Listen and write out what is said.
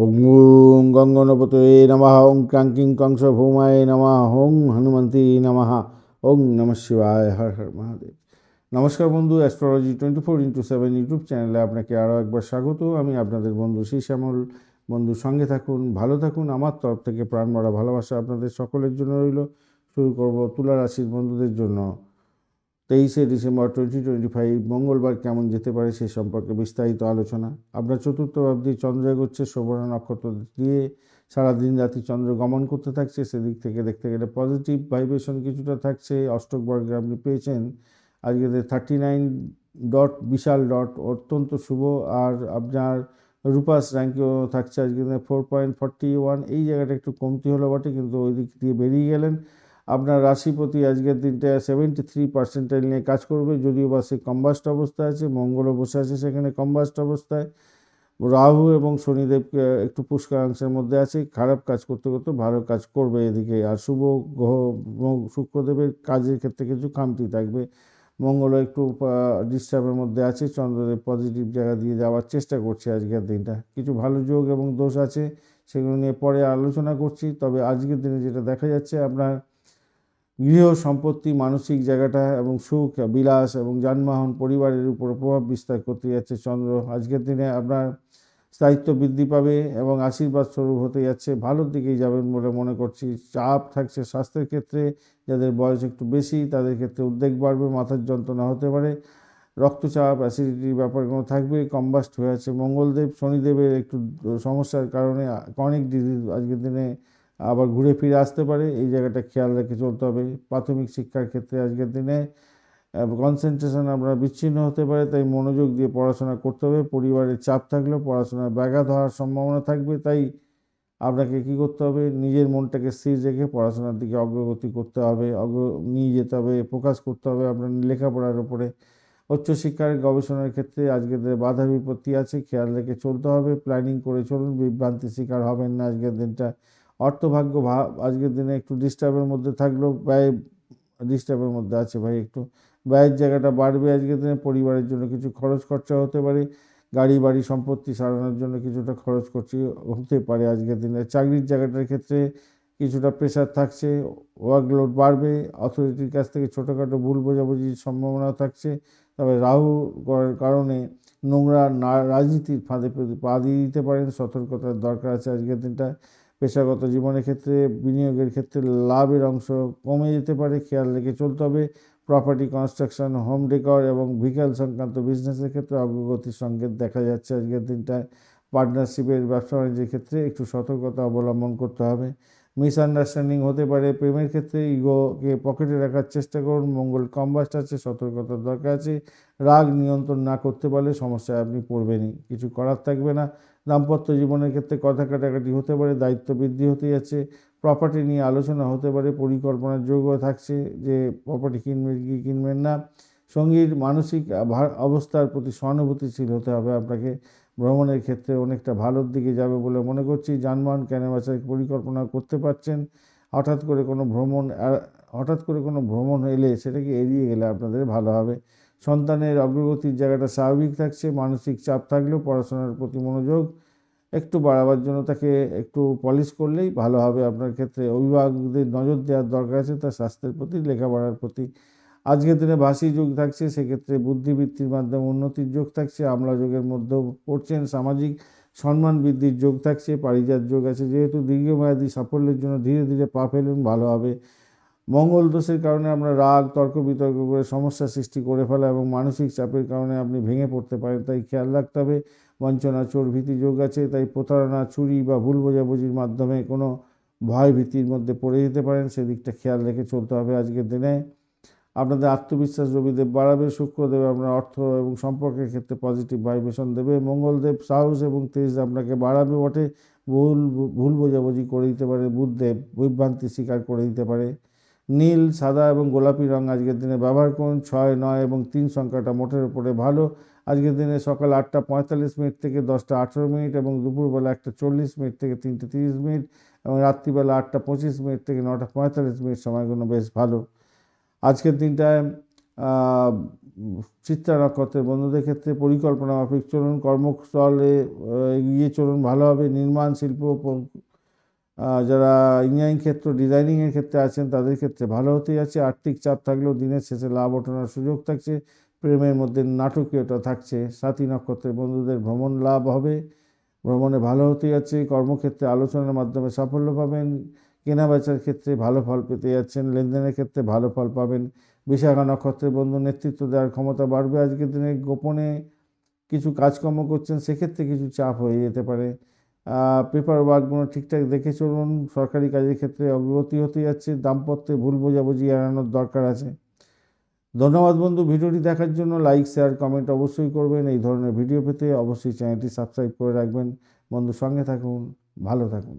ওং গঙ্গনপতয়ে নমঃ ওং ক্রাঙ্কিং কংস ভৌমায় নমঃ ওং হনুমন্তী নমঃ ওং নমঃ শিবায় হর হর মহাদেব নমস্কার বন্ধু astrology twenty four into seven YouTube চ্যানেলে আপনাকে আরও একবার স্বাগত। আমি আপনাদের বন্ধু শ্রী শ্যামল বন্ধু, সঙ্গে থাকুন, ভালো থাকুন। আমার তরফ থেকে প্রাণ ভরা ভালোবাসা আপনাদের সকলের জন্য রইল। শুরু করব তুলা রাশির বন্ধুদের জন্য। তেইশে ডিসেম্বর টোয়েন্টি টোয়েন্টি ফাইভ মঙ্গলবার কেমন যেতে পারে সে সম্পর্কে বিস্তারিত আলোচনা। আপনার চতুর্থ অবধি চন্দ্র এগোচ্ছে সুবর্ণ নক্ষত্র দিয়ে সারাদিন রাতি চন্দ্র গমন করতে থাকছে, সেদিক থেকে দেখতে গেলে পজিটিভ ভাইব্রেশন কিছুটা থাকছে। অষ্টক বর্গে আপনি পেয়েছেন, আজকে থার্টি নাইন ডট বিশাল ডট অত্যন্ত শুভ। আর আপনার রূপাস র্যাঙ্কেও থাকছে, আজকে ফোর পয়েন্ট ফর্টি ওয়ান এই জায়গাটা একটু কমতি হলো বটে, কিন্তু ওই দিক দিয়ে বেরিয়ে গেলেন। আপনার রাশিপতি আজকের দিনটা সেভেন্টি থ্রি পার্সেন্টাইল নিয়ে কাজ করবে, যদিও বা সে কম্বাস্ট অবস্থায় আছে, মঙ্গলও বসে আছে সেখানে কম্বাস্ট অবস্থায়। রাহু এবং শনিদেবকে একটু পুষ্কারাংশের মধ্যে আছে, খারাপ কাজ করতে করতে ভালো কাজ করবে এদিকে। আর শুভ গ্রহ শুক্রদেবের কাজের ক্ষেত্রে কিছু খামতি থাকবে। মঙ্গলও একটু ডিস্টার্বের মধ্যে আছে, চন্দ্রদেব পজিটিভ জায়গা দিয়ে যাওয়ার চেষ্টা করছে আজকের দিনটা। কিছু ভালো যোগ এবং দোষ আছে, সেগুলো নিয়ে পরে আলোচনা করছি, তবে আজকের দিনে যেটা দেখা যাচ্ছে আপনার গৃহ সম্পত্তি, মানসিক জায়গাটা এবং সুখ, বিলাস এবং যানবাহন পরিবারের উপর প্রভাব বিস্তার করতে যাচ্ছে চন্দ্র। আজকের দিনে আপনার স্থায়িত্ব বৃদ্ধি পাবে এবং আশীর্বাদ স্বরূপ হতে যাচ্ছে। ভালোর দিকেই যাবেন বলে মনে করছি। চাপ থাকছে স্বাস্থ্যের ক্ষেত্রে, যাদের বয়স একটু বেশি তাদের ক্ষেত্রে উদ্বেগ বাড়বে, মাথার যন্ত্রণা হতে পারে। রক্তচাপ, অ্যাসিডিটির ব্যাপারগুলো থাকবে, কম্বাস্ট হয়ে আছে মঙ্গলদেব, শনিদেবের একটু সমস্যার কারণে অনেক ডিজিজ আজকের দিনে আবার ঘুরে ফিরে আসতে পারে। এই জায়গাটা খেয়াল রেখে চলতে হবে। প্রাথমিক শিক্ষার ক্ষেত্রে আজকের দিনে কনসেন্ট্রেশন আপনার বিচ্ছিন্ন হতে পারে, তাই মনোযোগ দিয়ে পড়াশোনা করতে হবে। পরিবারের চাপ থাকলেও পড়াশোনায় ব্যাঘাত হওয়ার সম্ভাবনা থাকবে, তাই আপনাকে কি করতে হবে? নিজের মনটাকে স্থির রেখে পড়াশোনার দিকে অগ্রগতি করতে হবে, অগ্র, নিয়ে যেতে হবে ফোকাস করতে হবে আপনার লেখাপড়ার উপরে। উচ্চশিক্ষার গবেষণার ক্ষেত্রে আজকের দিনে বাধা বিপত্তি আছে, খেয়াল রেখে চলতে হবে। প্ল্যানিং করে চলুন, বিভ্রান্তির শিকার হবেন না আজকের দিনটা। অর্থভাগ্য ভাব আজকের দিনে একটু ডিস্টার্বের মধ্যে থাকলেও ব্যয় ডিস্টার্বের মধ্যে আছে ভাই একটু। ব্যয়ের জায়গাটা বাড়বে আজকের দিনে, পরিবারের জন্য কিছু খরচ খরচা হতে পারে, গাড়ি, বাড়ি, সম্পত্তি সারানোর জন্য কিছুটা খরচ করছি হতে পারে আজকের দিনে। চাকরির জায়গাটার ক্ষেত্রে কিছুটা প্রেশার থাকছে ওয়ার্কলোড বাড়বে অথরিটির কাছ থেকে ছোটোখাটো ভুল বোঝাবুঝির সম্ভাবনা থাকছে। তবে রাহু করার কারণে নোংরা না, রাজনীতির ফাঁদে পা দিয়ে দিতে পারেন, সতর্কতার দরকার আছে আজকের দিনটা পেশাগত জীবনের ক্ষেত্রে, বিনিয়োগের ক্ষেত্রে লাভের অংশ কমে যেতে পারে, খেয়াল রেখে চলতে হবে। প্রপার্টি কনস্ট্রাকশন হোম ডেকর এবং ভিকেল সংক্রান্ত বিজনেসের ক্ষেত্রে অগ্রগতির সংকেত দেখা যাচ্ছে আজকের দিনটায় পার্টনারশিপের ব্যবসা বাণিজ্যের ক্ষেত্রে একটু সতর্কতা অবলম্বন করতে হবে। মিসআন্ডারস্ট্যান্ডিং হতে পারে, প্রেমের ক্ষেত্রে ইগোকে পকেটে রাখার চেষ্টা করুন, মঙ্গল কম্বাস্ট আছে, সতর্কতার দরকার আছে। রাগ নিয়ন্ত্রণ না করতে পারলে সমস্যায় আপনি পড়বেনই, কিছু করার থাকবে না। দাম্পত্য জীবনের ক্ষেত্রে কথা কাটাকাটি হতে পারে, দায়িত্ব বৃদ্ধি হতে যাচ্ছে প্রপার্টি নিয়ে আলোচনা হতে পারে, পরিকল্পনার যোগ্য থাকছে যে প্রপার্টি কিনবেন কি কিনবেন না। সঙ্গীর মানসিক অবস্থার প্রতি সহানুভূতিশীল হতে হবে আপনাকে। ভ্রমণের ক্ষেত্রে অনেকটা ভালোর দিকে যাবে বলে মনে করছি। যানবাহন, কেনাবেচার পরিকল্পনা করতে পারছেন। হঠাৎ করে কোনো ভ্রমণ হঠাৎ করে কোনো ভ্রমণ এলে সেটাকে এড়িয়ে গেলে আপনাদের ভালো হবে। সন্তানের অগ্রগতির জায়গাটা স্বাভাবিক থাকছে, মানসিক চাপ থাকলেও পড়াশোনার প্রতি মনোযোগ একটু বাড়াবার জন্য তাকে একটু পলিশ করলেই ভালো হবে। আপনার ক্ষেত্রে অভিভাবকদের নজর দেওয়ার দরকার আছে, তার স্বাস্থ্যের প্রতি, লেখাপড়ার প্রতি। আজকের দিনে ভাষী যুগ থাকছে, সেক্ষেত্রে বুদ্ধিবৃত্তির মাধ্যমে উন্নতির যোগ থাকছে, আমলা যোগের মধ্যেও পড়ছেন সামাজিক সম্মান বৃদ্ধির যোগ থাকছে, পারিজাত যোগ আছে, যেহেতু দীর্ঘমেয়াদী সাফল্যের জন্য ধীরে ধীরে পা ফেলুন, ভালো হবে। মঙ্গল দোষের কারণে আমরা রাগ, তর্ক, বিতর্ক করে সমস্যা সৃষ্টি করে ফেলা এবং মানসিক চাপের কারণে আপনি ভেঙে পড়তে পারেন, তাই খেয়াল রাখতে হবে। বঞ্চনা, চোর ভীতি যোগ আছে, তাই প্রতারণা, চুরি বা ভুল বোঝাবুঝির মাধ্যমে কোনো ভয় ভীতির মধ্যে পড়ে যেতে পারেন। সেদিকটা খেয়াল রেখে চলতে হবে আজকের দিনে। আপনাদের আত্মবিশ্বাস রবিদেব বাড়াবে, শুক্রদেব আপনার অর্থ এবং সম্পর্কের ক্ষেত্রে পজিটিভ ভাইব্রেশন দেবে। মঙ্গলদেব সাহস এবং তেজ আপনাকে বাড়াবে বটে। ভুল ভুল বোঝাবুঝি করে দিতে পারে বুধদেব বিভ্রান্তি স্বীকার করে দিতে পারে। নীল, সাদা এবং গোলাপি রঙ আজকের দিনে ব্যবহার করুন। ছয়, নয় এবং তিন সংখ্যাটা মোটের উপরে ভালো। আজকের দিনে সকাল আটটা পঁয়তাল্লিশ মিনিট থেকে দশটা আঠেরো মিনিট এবং দুপুরবেলা একটা চল্লিশ মিনিট থেকে তিনটে তিরিশ মিনিট এবং রাত্রিবেলা আটটা পঁচিশ মিনিট থেকে নটা পঁয়তাল্লিশ মিনিট সময়গুলো বেশ ভালো। আজকের দিনটায় চিত্রা নক্ষত্রের বন্ধুদের ক্ষেত্রে পরিকল্পনা মাফিক চলুন। কর্মস্থলে এগিয়ে চলুন। ভালোভাবে নির্মাণ, শিল্প যারা ইঞ্জিনিয়ারিং ক্ষেত্র ডিজাইনিংয়ের ক্ষেত্রে আছেন, তাদের ক্ষেত্রে ভালো হতেই আছে। আর্থিক চাপ থাকলেও দিনের শেষে লাভ ওঠানোর সুযোগ থাকছে। প্রেমের মধ্যে নাটকীয়তা থাকছে। সাথী নক্ষত্রের বন্ধুদের ভ্রমণ লাভ হবে। ভ্রমণে ভালো হতে যাচ্ছে কর্মক্ষেত্রে আলোচনার মাধ্যমে সাফল্য পাবেন। কেনা বেচার ক্ষেত্রে ভালো ফল পেতে যাচ্ছেন। লেনদেনের ক্ষেত্রে ভালো ফল পাবেন। বিশাখা নক্ষত্রের বন্ধু নেতৃত্ব দেওয়ার ক্ষমতা বাড়বে আজকের দিনে। গোপনে কিছু কাজকর্ম করছেন, সেক্ষেত্রে কিছু চাপ হয়ে যেতে পারে। পেপার ওয়ার্কগুলো ঠিকঠাক দেখে চলুন, সরকারি কাজের ক্ষেত্রে অগ্রগতি হতে যাচ্ছে, দাম্পত্যে ভুল বোঝাবুঝি এড়ানোর দরকার আছে। ধন্যবাদ বন্ধু, ভিডিওটি দেখার জন্য লাইক শেয়ার কমেন্ট অবশ্যই করবেন। এই ধরনের ভিডিও পেতে অবশ্যই চ্যানেলটি সাবস্ক্রাইব করে রাখবেন। বন্ধু সঙ্গে থাকুন, ভালো থাকুন।